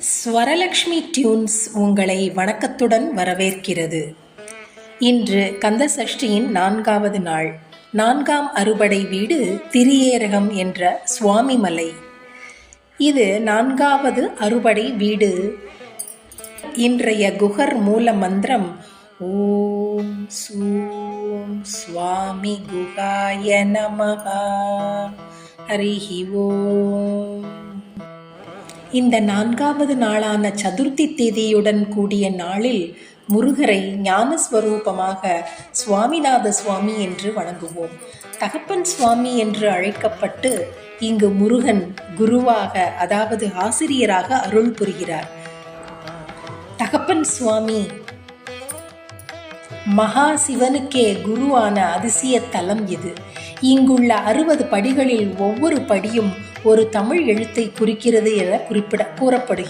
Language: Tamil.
ஸ்வரலக்ஷ்மி டியூன்ஸ் உங்களை வணக்கத்துடன் வரவேற்கிறது. இன்று கந்த சஷ்டியின் நான்காவது நாள். நான்காம் அறுபடை வீடு திரியேரகம் என்ற சுவாமிமலை. இது நான்காவது அறுபடை வீடு. இன்றைய குகர் மூல மந்திரம் ஓம் சூம் சுவாமி குகாய நமகா ஹரிஹி ஓம். இந்த நான்காவது நாளான சதுர்த்தி தேதியுடன் கூடிய நாளில் முருகரை ஞானஸ்வரூபமாக சுவாமிநாத சுவாமி என்று வணங்குவோம். தகப்பன் சுவாமி என்று அழைக்கப்பட்டு இங்கு முருகன் குருவாக அதாவது ஆசிரியராக அருள் புரிகிறார். தகப்பன் சுவாமி மகா சிவனுக்கே குருவான அதிசய தலம் இது. இங்குள்ள அறுபது படிகளில் ஒவ்வொரு படியும் ஒரு தமிழ் எழுத்தை குறிக்கிறது என குறிப்பிட கூறப்படுகிறது.